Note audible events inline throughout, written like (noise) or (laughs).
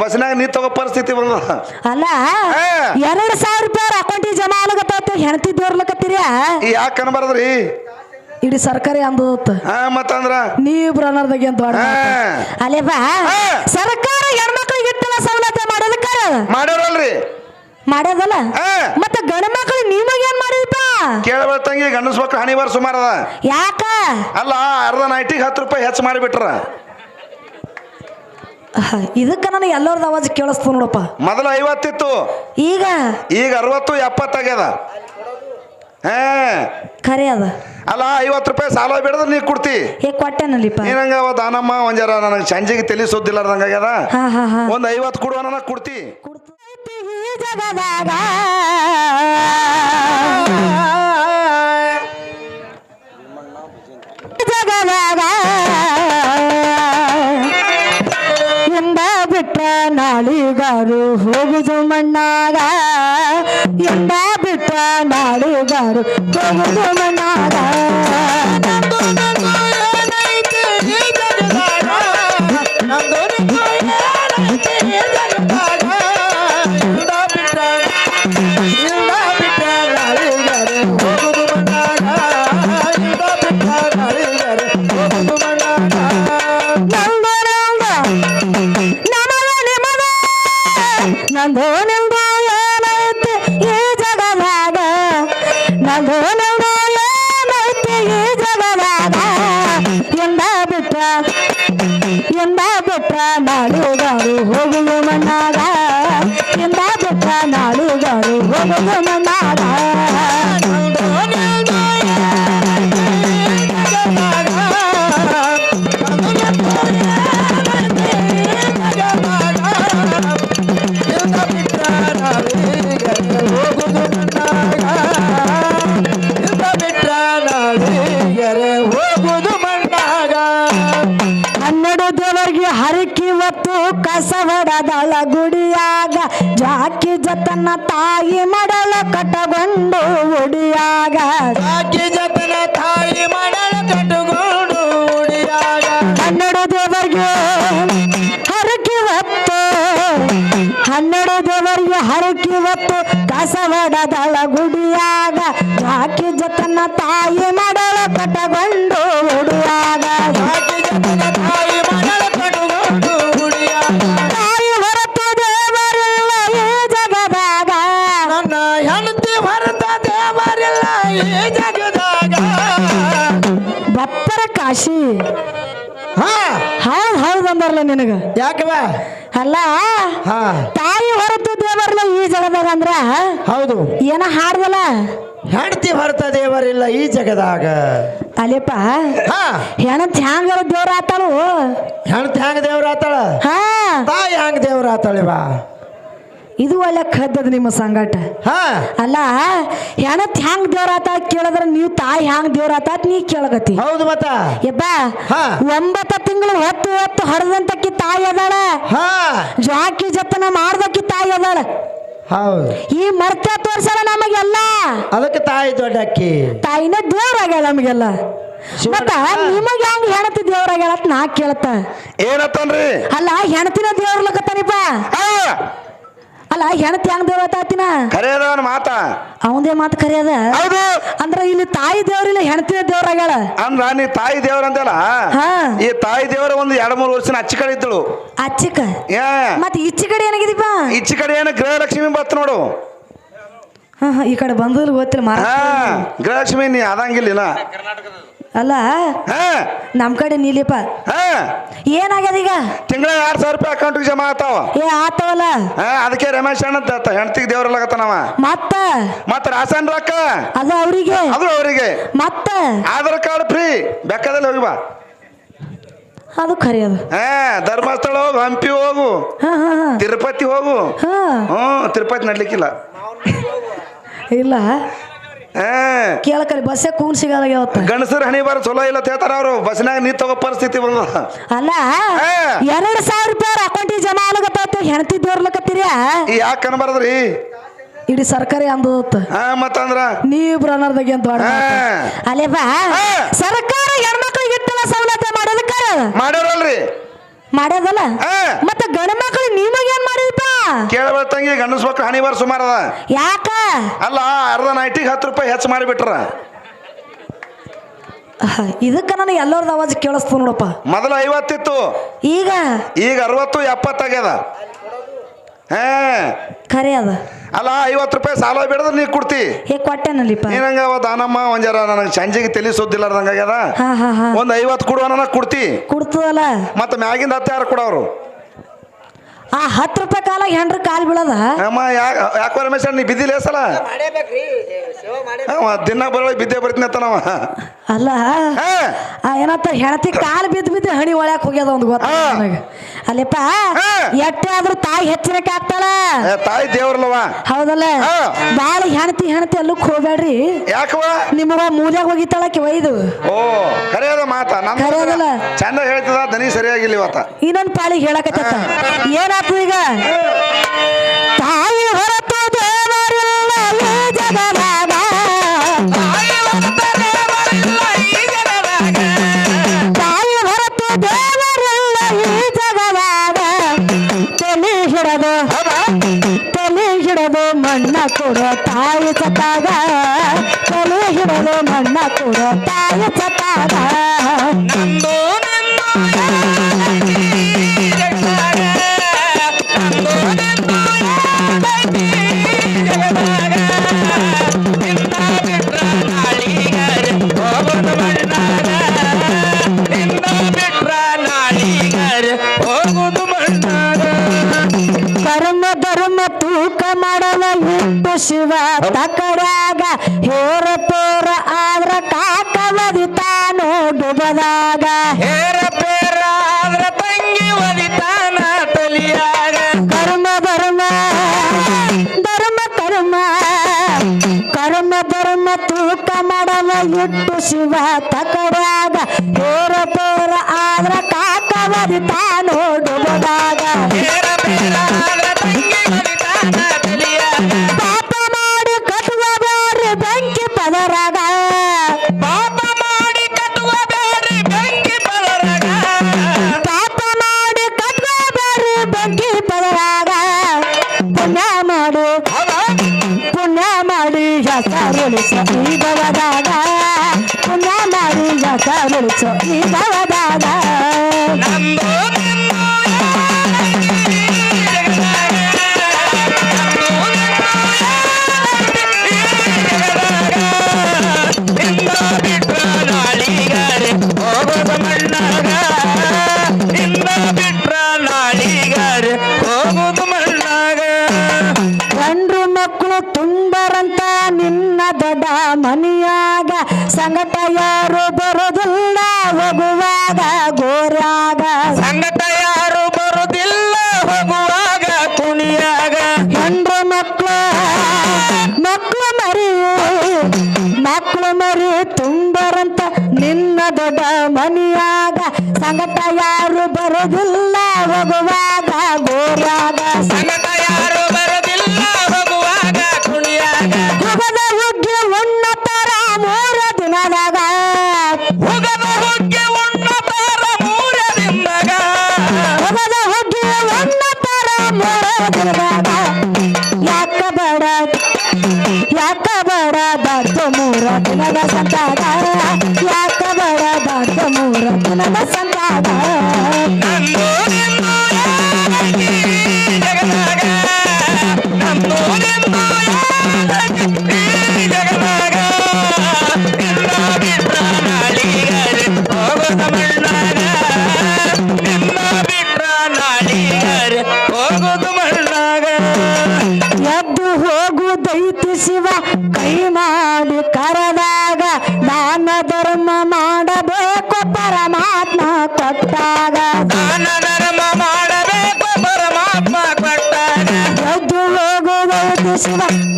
ಬಸ್ನಾಗ ನೀ ತಗೋ ಪರಿಸ್ಥಿತಿ ಬಂದ ಅಲ್ಲ ಎರಡು ಸಾವಿರ ರೂಪಾಯಿ ಅಕೌಂಟಿಗೆ ಜಮಾ ಆಗ್ಲಕತ್ತ ಹೆಣತಿ ದೋರ್ಲಕತ್ತೀರಿ ಯಾಕೆ ಅನ್ಬಾರ್ದ್ರಿ ಇಡೀ ಸರ್ಕಾರಿ ಅಂದದತ್ತ. ಮತ್ತಂದ್ರ? ನೀವ್ ಅನ್ನೋರ್ದಾಗ ಏನ್ ದೊಡ್ಡ. ಅಲ್ಲೇ ಬಾ. ಸರ್ಕಾರ ಹೆಣ್ಮಕ್ಳಿಗೆ ಇಟ್ಟಲ್ಲ ಸವಲತ್ತು ಮಾಡೋದಕ್ಕ ಮಾಡ್ಯಾರಲ್ರಿ. ಮಾಡ್ಯದಲ್ಲ. ಮತ್ತೆ ಗಂಡ ಮಕ್ಳು ನಿಮಗೇನ್ ಮಾಡಿದಪ್ಪ ಕೇಳಬೇಡ ತಂಗಿ ಗಂಡಸ್ ಮಕ್ಳು ಹಣಿ ಬಾರ್ ಸುಮಾರದ ಯಾಕ? ಅಲ್ಲ ಅರ್ಧ ನೈಟಿಗೆ ಹತ್ತು ರೂಪಾಯಿ ಹೆಚ್ಚು ಮಾಡಿಬಿಟ್ರ. (laughs) ಇದಕ್ಕ ನನಗೆ ಎಲ್ಲರದ ಅವಾಜ್ ಕೇಳಿಸ್ತು ನೋಡಪ್ಪ. ಮೊದಲು ಐವತ್ತಿತ್ತು. ಈಗ? ಈಗ ಅರವತ್ತು ಎಪ್ಪತ್ತಾಗ್ಯದ. ಹಾ. ಖರೆ ಅದ. ಅಲ್ಲ ಐವತ್ತು ರೂಪಾಯಿ ಸಾಲ ಬಿಡದ್ರೆ ನೀ ಕೊಡ್ತಿ. ಏ ಕೊಟ್ಟೆನಲ್ಲಿಪ್ಪ. ಅವ ದಾನಮ್ಮ ಒಂಜಾರ ನನಗೆ ಸಂಜೆಗೆ ತಲೆ ಸುದ್ದಿಲ್ಲ ಆಗ್ಯದ. ಹಾ ಹಾ ಹಾ. ಒಂದ್ ಐವತ್ತು ಕೊಡುವ ನನಗೆ ಕೊಡ್ತಿ. ಕೊಡ್ತಿ ಜಗದಾಗ. ನಾಳಿಗಾರು ಹೋಗುದು ಮಣ್ಣಾಗ ಎಂದ ಬಿಟ್ಟ ನಾಡುಗಾರು ಹೋಗುದು ಮಣ್ಣಾಗ ನಂದು ಜಾಕಿ ಜತನ ತಾಯಿ ಮಡಲ ಕಟಗೊಂಡು ಉಡಿಯಾಗ. ಜಾಕಿ ಜತನ ತಾಯಿ ಮಡಲ ಕಟಗೊಂಡು ಉಡಿಯಾಗ. ಹನ್ನೆರಡು ದೇವರಿಗೆ ಹರಕಿ ಹೊತ್ತು ಹನ್ನೆರಡು ದೇವರಿಗೆ ಹರಕಿ ಹೊತ್ತು ಕಸವಡದಳ ಗುಡಿಯಾಗ. ಜಾಕಿ ಜತನ ತಾಯಿ ಮಡಲ ಕಟ್ಟಗೊಂಡು ಅಂದಾರಲ್ಲ ನಿನಗ? ಯಾಕವ ಅಲ್ಲ ಹಾ. ತಾಯಿ ಹೊರತು ದೇವರಲ್ಲ ಈ ಜಗದಾಗ ಅಂದ್ರ? ಹೌದು. ಏನ ಹಾಡ್ದಲ್ಲ? ಹೆಂಡತಿ ಹೊರತ ದೇವರಿಲ್ಲ ಈ ಜಗದಾಗ. ಅಲೆಪ್ಪ ಹಾ. ಹೆಣತ್ ಹ್ಯಾಂಗ ದೇವ್ರ ಆತಾಳು? ಹೆಂಡತಿ ಹ್ಯಾಂಗ ದೇವ್ರ ಆತಾಳ? ಹಾ. ತಾಯಿ ಹ್ಯಾಂಗ ದೇವ್ರ ಆತಾಳಿವ ಇದು ಅಲ್ಲ ಕದ್ದದ ನಿಮ್ಮ ಸಂಗಾಟ. ಹಾ. ಅಲ್ಲ ಹೆಣತ್ ಹ್ಯಾಂಗ್ ದೇವ್ರ ಆತ ಕೇಳಿದ್ರ ನೀವು ತಾಯಿ ಹ್ಯಾಂಗ್ ದೇವ್ರ ಆತಾತ್ ನೀ ಕೇಳಗತಿ. ಹೌದು ಮತ್ತ. ಯಪ್ಪ ಹಾ. ಒಂಬತ್ತ ತಿಂಗಳು ಹೊತ್ತು ಹೊತ್ತು ಹರಿದಂತಕ್ಕಿ ತಾಯಿ ಅದಾಳ. ಹಾ. ಜಾಕಿ ಜತನ ಮಾಡ್ದಕ್ಕಿ ತಾಯಿ ಅದಾಳ. ಹೌದು. ಈ ಮರ್ತ್ಯ ತೋರ್ಸಲ್ಲ ನಮಗೆಲ್ಲ. ಅದಕ್ಕೆ ತಾಯಿ ದೊಡ್ಡ ಅಕ್ಕಿ. ತಾಯಿನ ದೇವ್ರಾಗ್ಯಾಳ ನಮಗೆಲ್ಲ. ಮತ್ತ ನಿಮಗ ಹೆಂಗ್ ಹೆಣತಿ ದೇವ್ರಾಗ್ಯಾಳ ಅಂತ ನಾ ಕೇಳತ್ತ ಏನತ್ತನ್ರಿ ಅಲ್ಲ ಹೆಣತಿನ ದೇವ್ರಲಕತ್ತಾನಿಪ್ಪ ಅಲ್ಲ ಹೆಣತಿ ಹೆಂಗ್ ದೇವತಾತಿನ ಆತಾತಿನ ಖರೆ ಅದಾವನ್ ಮಾತ. ಅವಂದೇ ಮಾತು ಕರೆಯದ? ಹೌದು. ಅಂದ್ರ ಇಲ್ಲಿ ತಾಯಿ ದೇವ್ರಿಲ್ಲ ಹೆಣತಿನ ದೇವ್ರಾಗ್ಯಾಳ ಅಂದ್ರ ನೀ ತಾಯಿ ದೇವ್ರ ಅಂತಲ್ಲ ಹಾ. ಈ ತಾಯಿ ದೇವರ ಒಂದು ಎರಡ್ ಮೂರು ವರ್ಷ ಅಚ್ಚಿ ಕಡೆ ಇದ್ದಳು. ಅಚ್ಚಿಕ? ಏ ಮತ್ತೆ ಈಚಿ ಕಡೆ ಏನಾಗಿದೀಪ ಈಚೆ ಕಡೆ ಏನು ಗೃಹಲಕ್ಷ್ಮಿ ಬತ್ ನೋಡು. ಹಾ ಹಾ, ಈ ಕಡೆ ಬಂದಲ್ ಗೊತ್ತಿಲ್ಲ ಮಾರ ಹಾ ಗೃಹಲಕ್ಷ್ಮಿ ನೀ ಆದಂಗಿಲ್ಲ ಅಲ್ಲ? ಹಾ. ನಮ್ ಕಡೆ ನೀಲಿಪ್ಪ ಹಾ. ಏನಾಗ್ಯದ ಈಗ? ತಿಂಗಳ ಎರಡ್ ಸಾವಿರ ರೂಪಾಯಿ ಅಕೌಂಟ್ಗೆ ಜಮಾ ಆಗ್ತಾವ. ಏ ಆತವಲ್ಲ? ಹಾ ಅದಕ್ಕೆ ರಮೇಶ್ ಅಣ್ಣ ಹೆಣ್ತಿಗೆ ದೇವ್ರಲ್ಲಾಗತ್ತನವ ಮತ್ತ? ಮತ್ತ ರಾಸನ್ ರೊಕ್ಕ. ಅದು ಅವರಿಗೆ. ಅದು ಅವರಿಗೆ. ಮತ್ತ? Aadhaar card free. ಬೆಕ್ಕದಲ್ಲಿ ಹೋಗಿ ಬಾ. ಅದು ಖರೆ ಅದು. ಹಾ ಧರ್ಮಸ್ಥಳ ಹೋಗು ಹಂಪಿ ಹೋಗು. ತಿರುಪತಿ ಹೋಗು. ಹ್ಮ್ ತಿರುಪತಿ ನಡ್ಲಿಕ್ಕಿಲ್ಲ. ಇಲ್ಲ. ಕೇಳಕರಿ ಬಸ್ಸೇ ಕೂನ್ ಸಿಗಲ್ಲಾಗ್ಯಾವತ್ತ ಗಣಸರ್ ಹಣಿ ಬಾರ ಚಲೋ ಇಲ್ಲ ತೇತಾರ ಅವರು. ಬಸ್ನಾಗ ನೀ ತಗೋ ಪರಿಸ್ಥಿತಿ ಬಂದ ಅಲ್ಲ ಎರಡು ಸಾವಿರ ರೂಪಾಯಿ ಅಕೌಂಟಿಗೆ ಜಮಾ ಆಗ್ಲಕತ್ತ ಹೆಣತಿ ದೇವ್ರಲಕತ್ತೀರ ಈ ಯಾಕೆ ಇಡಿ ಇಡೀ ಸರ್ಕಾರಿ ಅಂದದತ್ತ. ಮತ್ತಂದ್ರ? ನೀವ್ ಅನ್ನೋರ್ದಾಗ ಅಂತ. ಅಲ್ಲೇ ಬಾ. ಸರ್ಕಾರ ಹೆಣ್ಮಕ್ಳಿಗೆ ಇಟ್ಟಲ್ಲ ಸವಲತ್ತು ಮಾಡೋದಕ್ಕ ಮಾಡ್ಯಾರಲ್ರಿ ಮಾಡ್ಯದಲ್ಲ ಮತ್ತೆ ಗಣಮ ಹೇಳ್ಬೇಡ ತಂಗಿ ಗಂಡಸ್ ಮಕ್ಳು ಹಣಿ ಬಾರ ಸುಮಾರು ಅದ. ಯಾಕ? ಅಲ್ಲ ಅರ್ಧ ನೈಟಿಗೆ ಹತ್ತು ರೂಪಾಯಿ ಹೆಚ್ಚು ಮಾಡಿಬಿಟ್ರ. ಇದಕ್ಕ ನನಗೆ ಎಲ್ಲರದ ಅವಾಜ್ ಕೇಳಿಸ್ತು ನೋಡಪ್ಪ. ಮೊದಲು ಐವತ್ತಿತ್ತು. ಈಗ? ಈಗ ಅರವತ್ತು ಎಪ್ಪತ್ತಾಗ್ಯದ ಹಾ. ಖರೆ ಅದ. ಅಲ್ಲ ಐವತ್ತು ರೂಪಾಯಿ ಸಾಲ ಬಿಡದ್ರೆ ನೀ ಕೊಡ್ತಿ. ಏ ಕೊಟ್ಟೆನಲ್ಲಿಪ್ಪ. ನೀನಂಗ ಅವ ದಾನಮ್ಮ ಒಂಜಾರ ಜರ ನನಗೆ ಸಂಜೆಗೆ ತಲೆ ಸುದ್ದಿಲ್ಲಾರ್ದಂಗ ಆಗ್ಯದ. ಒಂದು ಐವತ್ತು ಕೊಡುವ ನನಗೆ ಕೊಡ್ತಿ. ಕೊಡ್ತದಲ್ಲ? ಮತ್ತೆ ಮ್ಯಾಗಿಂದ ಹತ್ತಾರು ಕೊಡೋರು ಆ ಹತ್ತು ರೂಪಾಯಿ ಕಾಲ ಹೆಂಡ್ರ ಕಾಲ್ ಬೀಳದ? ಅಮ್ಮ ಯಾಕೆ ಯಾಕೋ ರಮೇಶ್ ನೀ ಬಿದ್ದಿಲ್ಲ ಸಲ? ದಿನ ಬರೋ ಬಿದ್ದೆ ಬರ್ತೀನಿ ಅಂತನವ ಅಲ್ಲ ಏನಂತ ಹೆಣತಿ ಕಾಲ್ ಬಿದ್ದು ಬಿದ್ದು ಹಣಿ ಒಳಕ್ ಹೋಗ್ಯದ ಒಂದು ಗೊತ್ತ ಅಲ್ಲಿಪ್ಪ. ಎಟ್ಟೆ ಆದ್ರೂ ತಾಯಿ ಹೆಚ್ಚಿನಕ್ಕೆ ಆಗ್ತಾಳ? ತಾಯಿ ದೇವ್ರಲ್ಲವ. ಹೌದಲ್ಲ. ಬಾಳ ಹೆಣತಿ ಹೆಣತಿ ಅಲ್ಲೂ ಹೋಗ್ಬೇಡ್ರಿ. ಯಾಕವ ನಿಮಗ ಮೂಲ್ಯಾಗ ಹೋಗಿತ್ತಾಳಕ್ಕೆ ಒಯ್ದು. ಓ ಕರೆಯದ ಮಾತ. ನಮ್ಮ ಖರೆ ಅದಲ್ಲ. ಚಂದ ಹೇಳ್ತದ ದನಿ ಸರಿಯಾಗಿಲ್ಲ ಇವತ್ತ. ಇನ್ನೊಂದು ಪಾಳಿ ಹೇಳಕತ್ತ ಏನಾತು ಈಗ. ತಾಯಿ ಹೊರತು ದೇವರಿಲ್ಲ ಜಗದಾಗ ತಾಯಿ ಹೊರತು ದೇವರಿಲ್ಲ ಈ ಜಗದಾಗ ತಲೆ ಹಿಡದು ತಲೆ ಹಿಡದು ಮಣ್ಣ ಕೊಡೋ ತಾಯಿ ಸತಾಗ ತಲೆ ಹಿಡದು ಮಣ್ಣ ಕೊಡೋ ತಾಯಿ ಸತಾಗ ಶಿವ ತಕರಾಗ ಹೇರ ಪೇರ ಆದ್ರ ಕಾಕವದಿ ತಾನು ಡುಬದಾಗ ಹೇರ ಪೇರ ಆದ್ರ ತಂಗಿ ಒಲಿತಾನ ತಲಿಯಾಗ. ಕರ್ಮ ಧರ್ಮ ಧರ್ಮ ಕರ್ಮ ಕರ್ಮ ಧರ್ಮ ತೂಕ ಮಾಡಲ ಇಟ್ಟು ಶಿವ ತಕರಾಗ ಹೇರ ಪೇರ ಆದ್ರ ಕಾಕವದಿ ಮಾಡಿ ಹೆಸರುಳಿಸ ಈ ಭವದಾಗ ಪುಣ್ಯ ಮಾಡಿ ಹೆಸರುಳಿಸ ಈ ಭವದಾಗ. ನಂದು ನಿಂದು ಮರಿ ತುಂಬರಂತ ನಿನ್ನ ದೊಡ್ಡ ಮನಿಯಾಗ ಸಂಗಟ ಯಾರು ಬರೋದಿಲ್ಲ ಹೋಗುವಾಗ ಗೋರಾಗ ಸಂಗಟ ಯಾರು ಬರೋದಿಲ್ಲ ಹೋಗುವಾಗ ಕುಣಿಯಾಗ. ಹುಗದ ಹುಗ್ಗಿ ಉಣ್ಣತರ ಮೂರ ದಿನದಾಗ. ಹುಗದ ಹುಗ್ಗೆ ಉಣ್ಣತಾರ ಮೂರ ದಿನದಾಗ. ಹುಗದ ಹುಗ್ಗಿ ಉಣ್ಣತರ ಮೂರ ದಿನದಾಗ. సంతాగా ಹೋಗುದೈತಿ ಶಿವ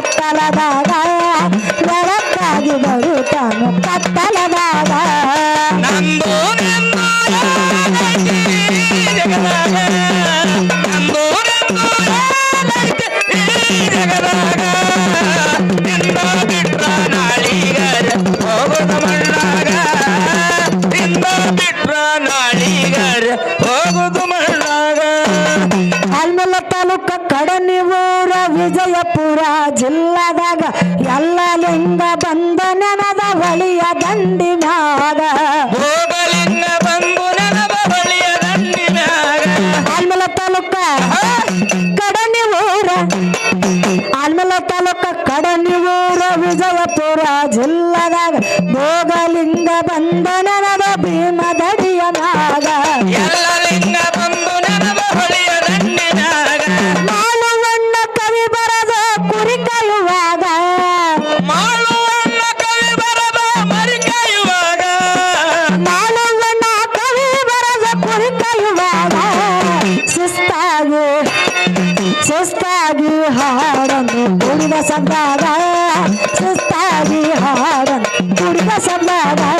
হাত তালা দাও ನಮ್ಮು